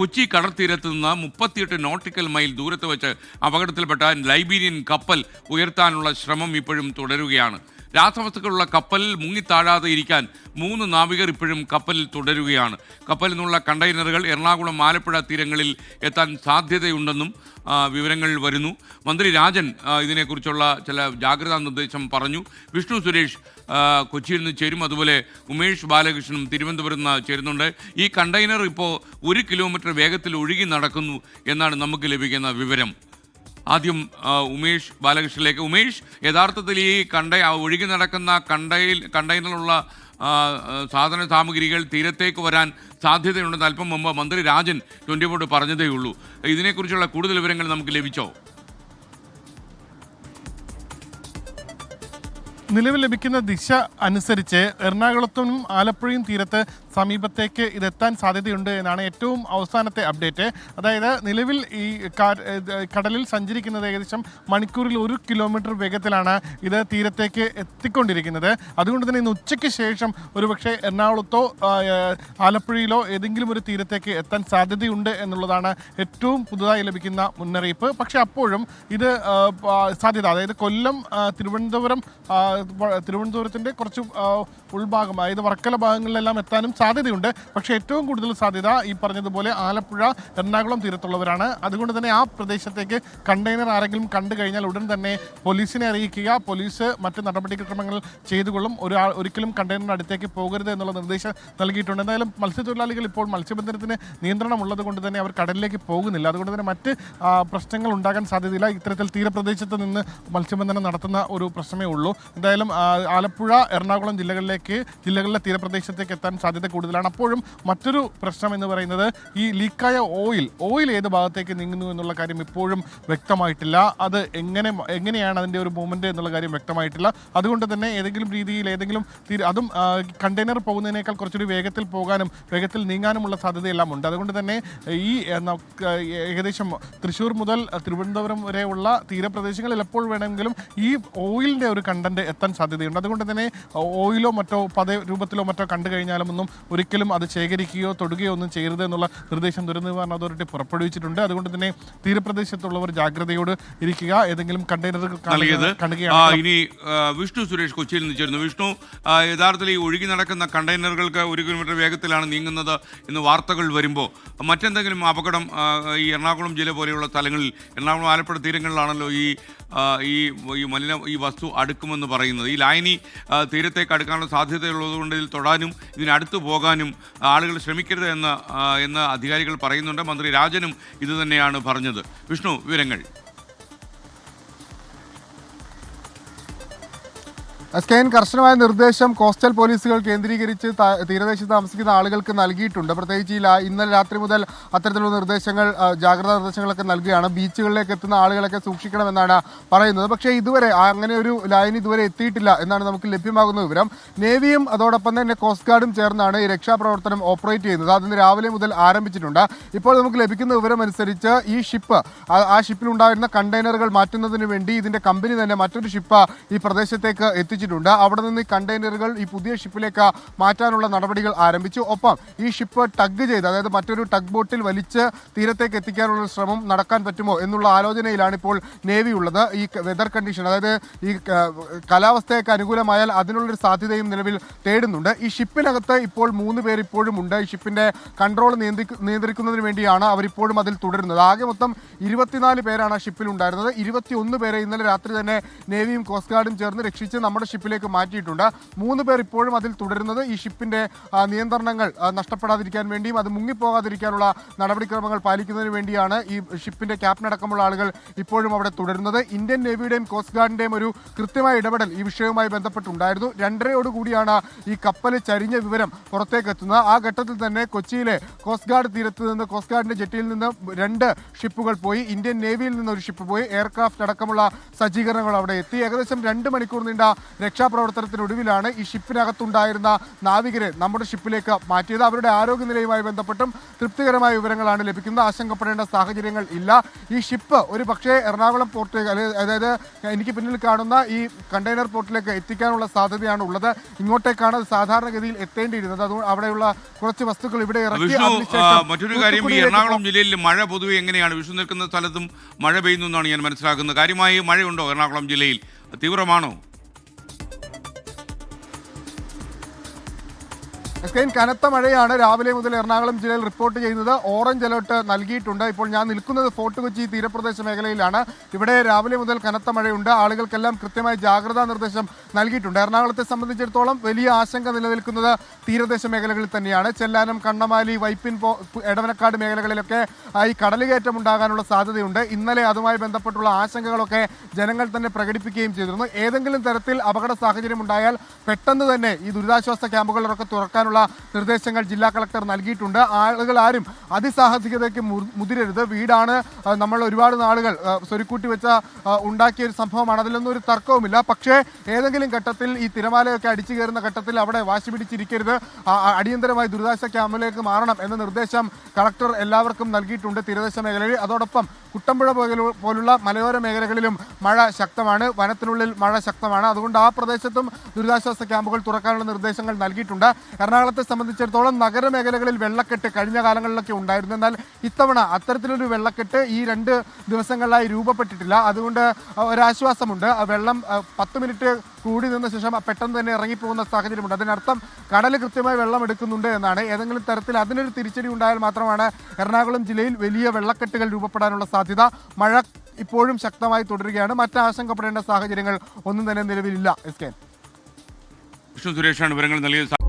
കൊച്ചി കടൽത്തീരത്ത് നിന്ന് മുപ്പത്തിയെട്ട് നോട്ടിക്കൽ മൈൽ ദൂരത്ത് വെച്ച് അപകടത്തിൽപ്പെട്ട ലൈബീരിയൻ കപ്പൽ ഉയർത്താനുള്ള ശ്രമം ഇപ്പോഴും തുടരുകയാണ്. രാസവസ്തുക്കളുള്ള കപ്പലിൽ മുങ്ങിത്താഴാതെ ഇരിക്കാൻ മൂന്ന് നാവികർ ഇപ്പോഴും കപ്പലിൽ തുടരുകയാണ്. കപ്പലിൽ നിന്നുള്ള കണ്ടെയ്നറുകൾ എറണാകുളം ആലപ്പുഴ തീരങ്ങളിൽ എത്താൻ സാധ്യതയുണ്ടെന്നും വിവരങ്ങൾ വരുന്നു. മന്ത്രി രാജൻ ഇതിനെക്കുറിച്ചുള്ള ചില ജാഗ്രതാ നിർദ്ദേശം പറഞ്ഞു. വിഷ്ണു സുരേഷ് കൊച്ചിയിൽ നിന്ന് ചേരും. അതുപോലെ ഉമേഷ് ബാലകൃഷ്ണനും തിരുവനന്തപുരത്ത് നിന്ന് ചേരുന്നുണ്ട്. ഈ കണ്ടെയ്നർ ഇപ്പോൾ ഒരു കിലോമീറ്റർ വേഗത്തിൽ ഒഴുകി നടക്കുന്നു എന്നാണ് നമുക്ക് ലഭിക്കുന്ന വിവരം. ആദ്യം ഉമേഷ് ബാലകൃഷ്ണനിലേക്ക്. ഉമേഷ് യഥാർത്ഥത്തിൽ ഈ കണ്ട ഒഴുകി നടക്കുന്ന കണ്ടയിൽ കണ്ടെയ്നറിലുള്ള സാധന സാമഗ്രികൾ തീരത്തേക്ക് വരാൻ സാധ്യതയുണ്ടെന്ന് അല്പം മുമ്പ് മന്ത്രി രാജൻ ട്വന്റി ഫോർ പറഞ്ഞതേ ഉള്ളൂ ഇതിനെക്കുറിച്ചുള്ള കൂടുതൽ വിവരങ്ങൾ നമുക്ക് ലഭിച്ചോ? നിലവിൽ ലഭിക്കുന്ന ദിശ അനുസരിച്ച് എറണാകുളത്തും ആലപ്പുഴയും തീരത്ത് സമീപത്തേക്ക് ഇതെത്താൻ സാധ്യതയുണ്ട് എന്നാണ് ഏറ്റവും അവസാനത്തെ അപ്ഡേറ്റ്. അതായത് നിലവിൽ ഈ കടലിൽ സഞ്ചരിക്കുന്നത് ഏകദേശം മണിക്കൂറിൽ ഒരു കിലോമീറ്റർ വേഗത്തിലാണ് ഇത് തീരത്തേക്ക് എത്തിക്കൊണ്ടിരിക്കുന്നത്. അതുകൊണ്ട് തന്നെ ഇന്ന് ഉച്ചയ്ക്ക് ശേഷം ഒരുപക്ഷെ എറണാകുളത്തോ ആലപ്പുഴയിലോ ഏതെങ്കിലും ഒരു തീരത്തേക്ക് എത്താൻ സാധ്യതയുണ്ട് എന്നുള്ളതാണ് ഏറ്റവും പുതുതായി ലഭിക്കുന്ന മുന്നറിയിപ്പ്. പക്ഷേ അപ്പോഴും ഇത് സാധ്യത അതായത് കൊല്ലം തിരുവനന്തപുരം തിരുവനന്തപുരത്തിന്റെ കുറച്ച് ഉൾഭാഗം അതായത് വർക്കല ഭാഗങ്ങളിലെല്ലാം എത്താനും സാധ്യതയുണ്ട്. പക്ഷേ ഏറ്റവും കൂടുതൽ സാധ്യത ഈ പറഞ്ഞതുപോലെ ആലപ്പുഴ എറണാകുളം തീരത്തുള്ളവരാണ്. അതുകൊണ്ട് തന്നെ ആ പ്രദേശത്തേക്ക് കണ്ടെയ്നർ ആരെങ്കിലും കണ്ടു കഴിഞ്ഞാൽ ഉടൻ തന്നെ പോലീസിനെ അറിയിക്കുക. പോലീസ് മറ്റ് നടപടിക്രമങ്ങൾ ചെയ്തുകൊള്ളും. ഒരാൾ ഒരിക്കലും കണ്ടെയ്നറിന് അടുത്തേക്ക് പോകരുത് എന്നുള്ള നിർദ്ദേശം നൽകിയിട്ടുണ്ട്. എന്തായാലും മത്സ്യത്തൊഴിലാളികൾ ഇപ്പോൾ മത്സ്യബന്ധനത്തിന് നിയന്ത്രണം ഉള്ളത് കൊണ്ട് തന്നെ അവർ കടലിലേക്ക് പോകുന്നില്ല. അതുകൊണ്ട് തന്നെ മറ്റ് പ്രശ്നങ്ങൾ ഉണ്ടാകാൻ സാധ്യതയില്ല. ഇത്തരത്തിൽ തീരപ്രദേശത്ത് നിന്ന് മത്സ്യബന്ധനം നടത്തുന്ന ഒരു പ്രശ്നമേ ഉള്ളൂ. എന്തായാലും ആ, ആലപ്പുഴ എറണാകുളം ജില്ലകളിലേക്ക് ജില്ലകളിലെ തീരപ്രദേശത്തേക്ക് എത്താൻ സാധ്യത കൂടുതലാണ്. അപ്പോഴും മറ്റൊരു പ്രശ്നം എന്ന് പറയുന്നത് ഈ ലീക്കായ ഓയിൽ ഓയിൽ ഏത് ഭാഗത്തേക്ക് നീങ്ങുന്നു എന്നുള്ള കാര്യം ഇപ്പോഴും വ്യക്തമായിട്ടില്ല. അത് എങ്ങനെ എങ്ങനെയാണ് അതിന്റെ ഒരു മൂവ്മെന്റ് എന്നുള്ള കാര്യം വ്യക്തമായിട്ടില്ല. അതുകൊണ്ട് തന്നെ ഏതെങ്കിലും രീതിയിൽ ഏതെങ്കിലും തീരെ അതും കണ്ടെയ്നർ പോകുന്നതിനേക്കാൾ കുറച്ചുകൂടി വേഗത്തിൽ പോകാനും വേഗത്തിൽ നീങ്ങാനുമുള്ള സാധ്യതയെല്ലാം ഉണ്ട്. അതുകൊണ്ട് തന്നെ ഈ ഏകദേശം തൃശ്ശൂർ മുതൽ തിരുവനന്തപുരം വരെയുള്ള തീരപ്രദേശങ്ങളിൽ എപ്പോൾ വേണമെങ്കിലും ഈ ഓയിലിന്റെ ഒരു കണ്ടന്റ് എത്താൻ സാധ്യതയുണ്ട്. അതുകൊണ്ട് തന്നെ ഓയിലോ മറ്റോ പത രൂപത്തിലോ മറ്റോ കണ്ടു കഴിഞ്ഞാലും ഒന്നും ഒരിക്കലും അത് ശേഖരിക്കുകയോ തൊടുകയോ ഒന്നും ചെയ്യരുത് എന്നുള്ള നിർദ്ദേശം ദുരന്ത നിവാരണ അതോറിറ്റി പുറപ്പെടുവിച്ചിട്ടുണ്ട്. അതുകൊണ്ട് തന്നെ തീരപ്രദേശത്തുള്ളവർ ജാഗ്രതയോട് ഇരിക്കുക. ഏതെങ്കിലും കണ്ടെയ്നറുകൾ ഇനി വിഷ്ണു സുരേഷ് കൊച്ചിയിൽ നിന്ന് ചേരുന്നു. വിഷ്ണു യഥാർത്ഥത്തിൽ ഈ ഒഴുകി നടക്കുന്ന കണ്ടെയ്നറുകൾക്ക് ഒരു കിലോമീറ്റർ വേഗത്തിലാണ് നീങ്ങുന്നത് എന്ന് വാർത്തകൾ വരുമ്പോൾ മറ്റെന്തെങ്കിലും അപകടം ഈ എറണാകുളം ജില്ല പോലെയുള്ള സ്ഥലങ്ങളിൽ എറണാകുളം ആലപ്പുഴ തീരങ്ങളിലാണല്ലോ ഈ ഈ ഈ മലിന ഈ വസ്തു അടുക്കുമെന്ന് പറയുന്നത്? ഈ ലൈനി തീരത്തേക്ക് അടുക്കാനുള്ള സാധ്യതയുള്ളതുകൊണ്ട് ഇതിൽ തൊടാനും ഇതിനടുത്ത് പോകാനും ആളുകൾ ശ്രമിക്കരുത് എന്ന് എന്ന് അധികാരികൾ പറയുന്നുണ്ട്. മന്ത്രി രാജനും ഇതുതന്നെയാണ് പറഞ്ഞത്. വിഷ്ണു വിവരങ്ങൾ. എസ് കെ എൻ കർശനമായ നിർദ്ദേശം കോസ്റ്റൽ പോലീസുകൾ കേന്ദ്രീകരിച്ച് തീരദേശത്ത് താമസിക്കുന്ന ആളുകൾക്ക് നൽകിയിട്ടുണ്ട്. പ്രത്യേകിച്ച് ഈ ഇന്നലെ രാത്രി മുതൽ അത്തരത്തിലുള്ള നിർദ്ദേശങ്ങൾ ജാഗ്രതാ നിർദ്ദേശങ്ങളൊക്കെ നൽകുകയാണ്. ബീച്ചുകളിലേക്ക് എത്തുന്ന ആളുകളൊക്കെ സൂക്ഷിക്കണമെന്നാണ് പറയുന്നത്. പക്ഷേ ഇതുവരെ അങ്ങനെ ഒരു ലൈൻ ഇതുവരെ എത്തിയിട്ടില്ല എന്നാണ് നമുക്ക് ലഭ്യമാകുന്ന വിവരം. നേവിയും അതോടൊപ്പം തന്നെ കോസ്റ്റ് ഗാർഡും ചേർന്നാണ് ഈ രക്ഷാപ്രവർത്തനം ഓപ്പറേറ്റ് ചെയ്യുന്നത്. അതിന് രാവിലെ മുതൽ ആരംഭിച്ചിട്ടുണ്ട്. ഇപ്പോൾ നമുക്ക് ലഭിക്കുന്ന വിവരം അനുസരിച്ച് ഈ ഷിപ്പ് ആ- ഷിപ്പിലുണ്ടായിരുന്ന കണ്ടെയ്നറുകൾ മാറ്റുന്നതിന് വേണ്ടി ഇതിന്റെ കമ്പനി തന്നെ മറ്റൊരു ഷിപ്പ് ഈ പ്രദേശത്തേക്ക് എത്തിച്ചിട്ടുണ്ട് അവിടെ നിന്ന് കണ്ടെയ്നറുകൾ ഈ പുതിയ ഷിപ്പിലേക്ക് മാറ്റാനുള്ള നടപടികൾ ആരംഭിച്ചു. ഒപ്പം ഈ ഷിപ്പ് ടഗ് ചെയ്ത് അതായത് മറ്റൊരു ടഗ് ബോട്ടിൽ വലിച്ച് തീരത്തേക്ക് എത്തിക്കാനുള്ള ശ്രമം നടക്കാൻ പറ്റുമോ എന്നുള്ള ആലോചനയിലാണ് ഇപ്പോൾ നേവി ഉള്ളത്. ഈ വെതർ കണ്ടീഷൻ അതായത് ഈ കാലാവസ്ഥയൊക്കെ അനുകൂലമായാൽ അതിനുള്ളൊരു സാധ്യതയും നിലവിൽ തേടുന്നുണ്ട്. ഈ ഷിപ്പിനകത്ത് ഇപ്പോൾ മൂന്ന് പേർ ഇപ്പോഴും ഉണ്ട്. ഈ ഷിപ്പിന്റെ കൺട്രോൾ നിയന്ത്രിക്കു നിയന്ത്രിക്കുന്നതിന് വേണ്ടിയാണ് അവരിപ്പോഴും അതിൽ തുടരുന്നത്. ആകെ മൊത്തം ഇരുപത്തിനാല് പേരാണ് ആ ഷിപ്പിൽ ഉണ്ടായിരുന്നത് ഇരുപത്തിയൊന്ന് പേരെ ഇന്നലെ രാത്രി തന്നെ നേവിയും കോസ്റ്റ് ഗാർഡും ചേർന്ന് രക്ഷിച്ച് നമ്മുടെ ഷിപ്പിലേക്ക് മാറ്റിയിട്ടുണ്ട്. മൂന്ന് പേർ ഇപ്പോഴും അതിൽ തുടരുന്നത്. ഈ ഷിപ്പിന്റെ നിയന്ത്രണങ്ങൾ നഷ്ടപ്പെടാതിരിക്കാൻ വേണ്ടിയും അത് മുങ്ങിപ്പോകാതിരിക്കാനുള്ള നടപടിക്രമങ്ങൾ പാലിക്കുന്നതിന് വേണ്ടിയാണ് ഈ ഷിപ്പിന്റെ ക്യാപ്റ്റൻ അടക്കമുള്ള ആളുകൾ ഇപ്പോഴും അവിടെ തുടരുന്നത്. ഇന്ത്യൻ നേവിയുടെയും കോസ്റ്റ് ഗാർഡിന്റെയും ഒരു കൃത്യമായ ഇടപെടൽ ഈ വിഷയവുമായി ബന്ധപ്പെട്ടുണ്ടായിരുന്നു. രണ്ടരയോടുകൂടിയാണ് ഈ കപ്പൽ ചരിഞ്ഞ വിവരം പുറത്തേക്ക് എത്തുന്നത്. ആ ഘട്ടത്തിൽ തന്നെ കൊച്ചിയിലെ കോസ്റ്റ് ഗാർഡ് തീരത്ത് നിന്ന് കോസ്റ്റ് ഗാർഡിന്റെ ജെട്ടിയിൽ നിന്ന് രണ്ട് ഷിപ്പുകൾ പോയി. ഇന്ത്യൻ നേവിയിൽ നിന്ന് ഒരു ഷിപ്പ് പോയി. എയർക്രാഫ്റ്റ് അടക്കമുള്ള സജ്ജീകരണങ്ങൾ അവിടെ എത്തി. ഏകദേശം രണ്ട് മണിക്കൂർ നീണ്ട രക്ഷാപ്രവർത്തനത്തിനൊടുവിലാണ് ഈ ഷിപ്പിനകത്തുണ്ടായിരുന്ന നാവികരെ നമ്മുടെ ഷിപ്പിലേക്ക് മാറ്റിയത്. അവരുടെ ആരോഗ്യനിലയുമായി ബന്ധപ്പെട്ടും തൃപ്തികരമായ വിവരങ്ങളാണ് ലഭിക്കുന്നത്. ആശങ്കപ്പെടേണ്ട സാഹചര്യങ്ങൾ ഇല്ല. ഈ ഷിപ്പ് ഒരു പക്ഷേ എറണാകുളം പോർട്ട് അതായത് എനിക്ക് പിന്നിൽ കാണുന്ന ഈ കണ്ടെയ്നർ പോർട്ടിലേക്ക് എത്തിക്കാനുള്ള സാധ്യതയാണ് ഉള്ളത്. ഇങ്ങോട്ടേക്കാണ് സാധാരണഗതിയിൽ എത്തേണ്ടിയിരുന്നത്. അതുകൊണ്ട് അവിടെയുള്ള കുറച്ച് വസ്തുക്കൾ ഇവിടെ ഇറക്കി മറ്റൊരു കാര്യം ഈ എറണാകുളം ജില്ലയിൽ മഴ പൊതുവെ എങ്ങനെയാണ്? വിഷു നിൽക്കുന്ന സ്ഥലത്തും മഴ പെയ്യുന്നു എന്നാണ് ഞാൻ മനസ്സിലാക്കുന്നത്. കാര്യമായി മഴയുണ്ടോ എറണാകുളം ജില്ലയിൽ? തീവ്രമാണോ? എസ്കൈൻ കനത്ത മഴയാണ്. രാവിലെ മുതൽ എറണാകുളം ജില്ലയിൽ റിപ്പോർട്ട് ചെയ്യുന്നത് ഓറഞ്ച് അലർട്ട് നൽകിയിട്ടുണ്ട്. ഇപ്പോൾ ഞാൻ നിൽക്കുന്നത് ഫോർട്ട് കൊച്ചി തീരപ്രദേശ മേഖലയിലാണ്. ഇവിടെ രാവിലെ മുതൽ കനത്ത മഴയുണ്ട്. ആളുകൾക്കെല്ലാം കൃത്യമായ ജാഗ്രതാ നിർദ്ദേശം നൽകിയിട്ടുണ്ട്. എറണാകുളത്തെ സംബന്ധിച്ചിടത്തോളം വലിയ ആശങ്ക നിലനിൽക്കുന്നത് തീരദേശ മേഖലകളിൽ തന്നെയാണ്. ചെല്ലാനം കണ്ണമാലി വൈപ്പിൻ എടവനക്കാട് മേഖലകളിലൊക്കെ ഈ കടലുകയറ്റം ഉണ്ടാകാനുള്ള സാധ്യതയുണ്ട്. ഇന്നലെ അതുമായി ബന്ധപ്പെട്ടുള്ള ആശങ്കകളൊക്കെ ജനങ്ങൾ തന്നെ പ്രകടിപ്പിക്കുകയും ചെയ്തിരുന്നു. ഏതെങ്കിലും തരത്തിൽ അപകട സാഹചര്യം ഉണ്ടായാൽ പെട്ടെന്ന് തന്നെ ഈ ദുരിതാശ്വാസ ക്യാമ്പുകളൊക്കെ തുറക്കാനുള്ള നിർദ്ദേശങ്ങൾ ജില്ലാ കളക്ടർ നൽകിയിട്ടുണ്ട്. ആളുകൾ ആരും അതിസാഹസികതയ്ക്ക് മുതിരരുത്. വീടാണ് നമ്മൾ ഒരുപാട് നാളുകൾ സ്വരുക്കൂട്ടി വെച്ച ഉണ്ടാക്കിയ ഒരു സംഭവമാണ്. അതിലൊന്നും ഒരു തർക്കവുമില്ല. പക്ഷേ ഏതെങ്കിലും ഘട്ടത്തിൽ ഈ തിരമാലയൊക്കെ അടിച്ചു കയറുന്ന ഘട്ടത്തിൽ അവിടെ വാശി പിടിച്ചിരിക്കരുത്. അടിയന്തരമായി ദുരിതാശ്വാസ ക്യാമ്പിലേക്ക് മാറണം എന്ന നിർദ്ദേശം കളക്ടർ എല്ലാവർക്കും നൽകിയിട്ടുണ്ട് തീരദേശ മേഖലയിൽ. അതോടൊപ്പം കുട്ടമ്പുഴ പോലു- പോലുള്ള മലയോര മേഖലകളിലും മഴ ശക്തമാണ്. വനത്തിനുള്ളിൽ മഴ ശക്തമാണ്. അതുകൊണ്ട് ആ പ്രദേശത്തും ദുരിതാശ്വാസ ക്യാമ്പുകൾ തുറക്കാനുള്ള നിർദ്ദേശങ്ങൾ നൽകിയിട്ടുണ്ട്. എറണാകുളത്തെ സംബന്ധിച്ചിടത്തോളം നഗരമേഖലകളിൽ വെള്ളക്കെട്ട് കഴിഞ്ഞ കാലങ്ങളിലൊക്കെ ഉണ്ടായിരുന്നു. എന്നാൽ ഇത്തവണ അത്തരത്തിലൊരു വെള്ളക്കെട്ട് ഈ രണ്ട് ദിവസങ്ങളിലായി രൂപപ്പെട്ടിട്ടില്ല. അതുകൊണ്ട് ഒരാശ്വാസമുണ്ട്. വെള്ളം പത്ത് മിനിറ്റ് കൂടി നിന്ന ശേഷം പെട്ടെന്ന് തന്നെ ഇറങ്ങിപ്പോകുന്ന സാഹചര്യമുണ്ട്. അതിനർത്ഥം കടൽ കൃത്യമായി വെള്ളം എടുക്കുന്നുണ്ട് എന്നാണ്. ഏതെങ്കിലും തരത്തിൽ അതിനൊരു തിരിച്ചടി ഉണ്ടായാൽ മാത്രമാണ് എറണാകുളം ജില്ലയിൽ വലിയ വെള്ളക്കെട്ടുകൾ രൂപപ്പെടാനുള്ള സാധ്യത. മഴ ഇപ്പോഴും ശക്തമായി തുടരുകയാണ്. മറ്റ് ആശങ്കപ്പെടേണ്ട സാഹചര്യങ്ങൾ ഒന്നും തന്നെ നിലവിലില്ല. S K. വിഷ്ണു സുരേഷാണ് വിവരങ്ങൾ നൽകിയത്.